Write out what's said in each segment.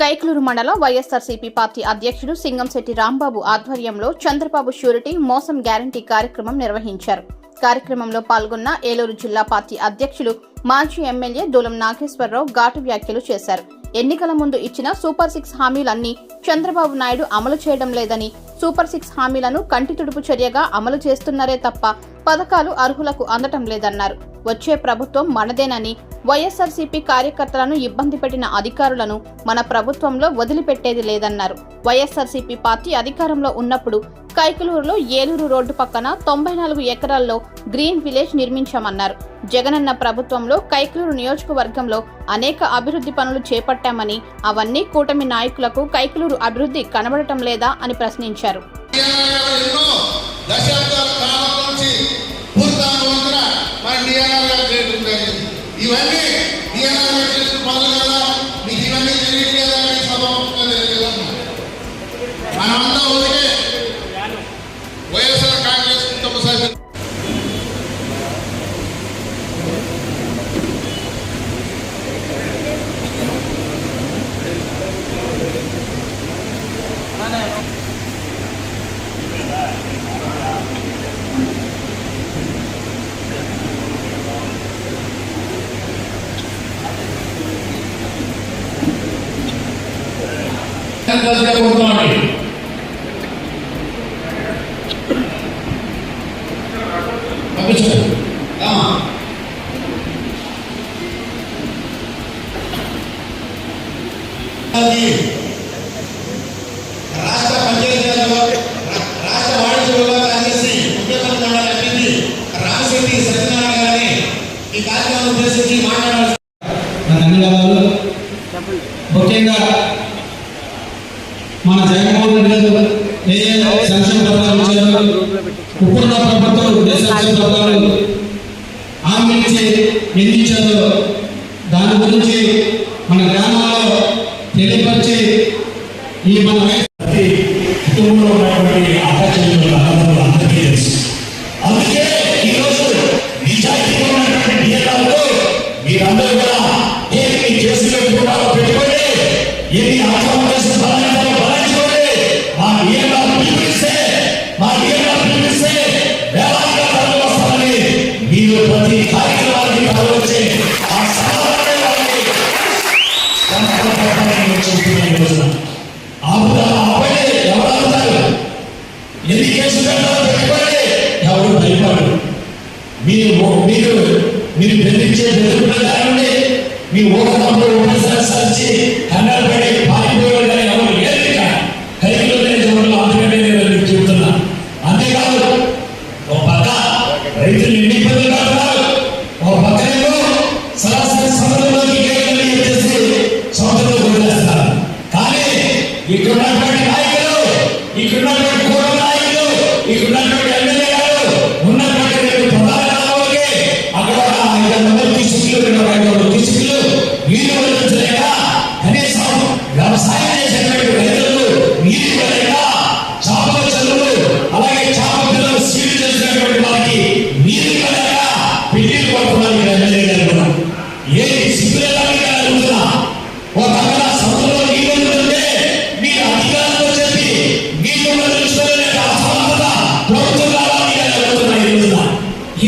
కైకలూరు మండల వైఎస్సార్సీపీ పార్టీ అధ్యక్షుడు సింగంశెట్టి రాంబాబు ఆధ్వర్యంలో చంద్రబాబు షూరిటీ మోసం గ్యారంటీ కార్యక్రమం నిర్వహించారు. కార్యక్రమంలో పాల్గొన్న ఏలూరు జిల్లా పార్టీ అధ్యక్షులు మాజీ ఎమ్మెల్యే దూలం నాగేశ్వరరావు ఘాటు వ్యాఖ్యలు చేశారు. ఎన్నికల ముందు ఇచ్చిన సూపర్ సిక్స్ హామీలన్నీ చంద్రబాబు నాయుడు అమలు చేయడం లేదని సూపర్ సిక్స్ హామీలను కంటి తుడుపు చర్యగా అమలు చేస్తున్నారే తప్ప పథకాలు అర్హులకు అందటం లేదన్నారు. వచ్చే ప్రభుత్వం మనదేనని వైఎస్ఆర్సీపీ కార్యకర్తలను ఇబ్బంది పెట్టిన అధికారులను మన ప్రభుత్వంలో వదిలిపెట్టేది లేదన్నారు. వైఎస్ఆర్సీపీ పార్టీ అధికారంలో ఉన్నప్పుడు కైకలూరులో ఏలూరు రోడ్డు పక్కన తొంభై నాలుగు ఎకరాల్లో గ్రీన్ విలేజ్ నిర్మించామన్నారు. జగనన్న ప్రభుత్వంలో కైకలూరు నియోజకవర్గంలో అనేక అభివృద్ధి పనులు చేపట్టామని అవన్నీ కూటమి నాయకులకు కైకలూరు అభివృద్ధి కనబడటం లేదా అని ప్రశ్నించారు. దశాబ్దాల కాలం నుంచి పూర్తానువంతున మన డిఎన్ఆర్ గారు చేయడం జరిగింది ఇవన్నీ కోరుతున్నామండి పంపించండి రామా. అది రాష్ట్ర పంచాయతీరాజ్లో రాష్ట్ర వాణిజ్య విభాగ కార్యదర్శి ముఖ్యమంత్రి మండలి అభ్యర్థి రామశెట్టి సత్యనారాయణ గారిని ఈ కార్యక్రమం ఉద్దేశించి మాట్లాడాల్సి నా ధన్యవాదాలు. ముఖ్యంగా మన జగన్మోహన్ రెడ్డి గారు ఏ సంక్షేమ పథకాలు ఇచ్చారు ఇప్పుడున్న ప్రభుత్వం ఏ సంక్షేమ పథకాలు హామీ ఇచ్చి ఎన్ని ఇచ్చారో దాని గురించి మన గ్రామాల్లో తెలియపరిచి ఈ మన మీరు మీరు మీరు బెదిరించే బెదిరింపులు కానివ్వండి మీ ఊహనప్పుడు ఒకసారి సరిచి కన్నడ పడి పారిపోయాడు కానీ ఎవరు లేదు ఇక. లేని ఎవరు అందుకనే నేను మీకు చెబుతున్నా అంతేకాదు ఒక పక్క రైతులు ఎన్ని ఇబ్బందులు పడుతున్నారు?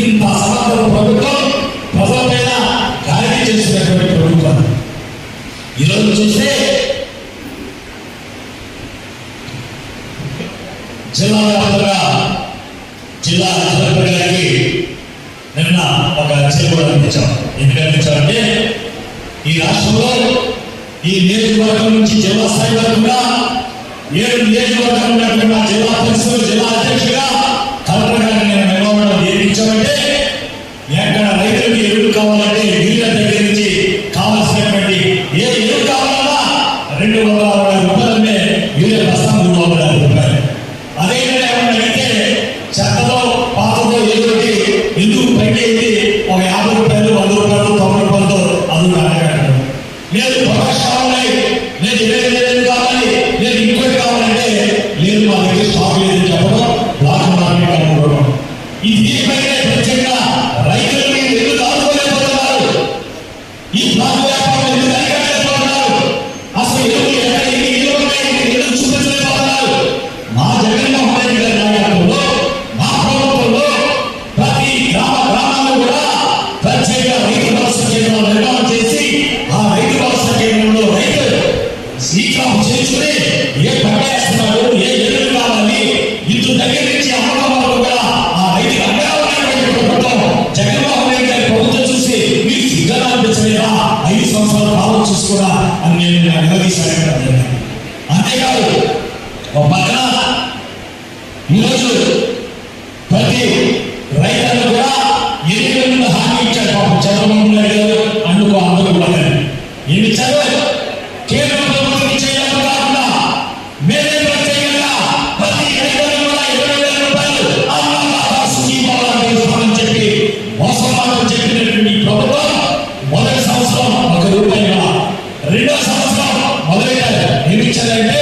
ఇంత అసమర్థత ప్రభుత్వం ప్రజల పైన గాలి చేసినటువంటి ప్రభుత్వం ఈరోజు చూస్తే జిల్లా వ్యాప్తంగా జిల్లా కలెక్టర్ నిన్న ఒక అర్జీ కూడా అందించాం ఈ రాష్ట్రంలో ఈ నియోజకవర్గం నుంచి జిల్లా స్థాయి వరకు కూడా ఏడు నియోజకవర్గం ఉన్నటువంటి జిల్లా ఒక పక్కన ఈరోజు ప్రతి రైతులు కూడా ఎన్నికల హామీ ఇచ్చారు పాపం చంద్రబాబు నాయుడు గారు అందుకు అందరూ కూడా ఏమి ఇచ్చారు కేంద్ర ప్రభుత్వం ఇచ్చేయడం కాకుండా మేమే ప్రత్యేకంగా ప్రతి కూడా ఇరవై వేల రూపాయలు చెప్పి మోసం మాటలు చెప్పినటువంటి ప్రభుత్వం మొదటి సంవత్సరం ఒక రూపాయి రెండో సంవత్సరం మొదలెట్టారు ఏమి ఇచ్చారంటే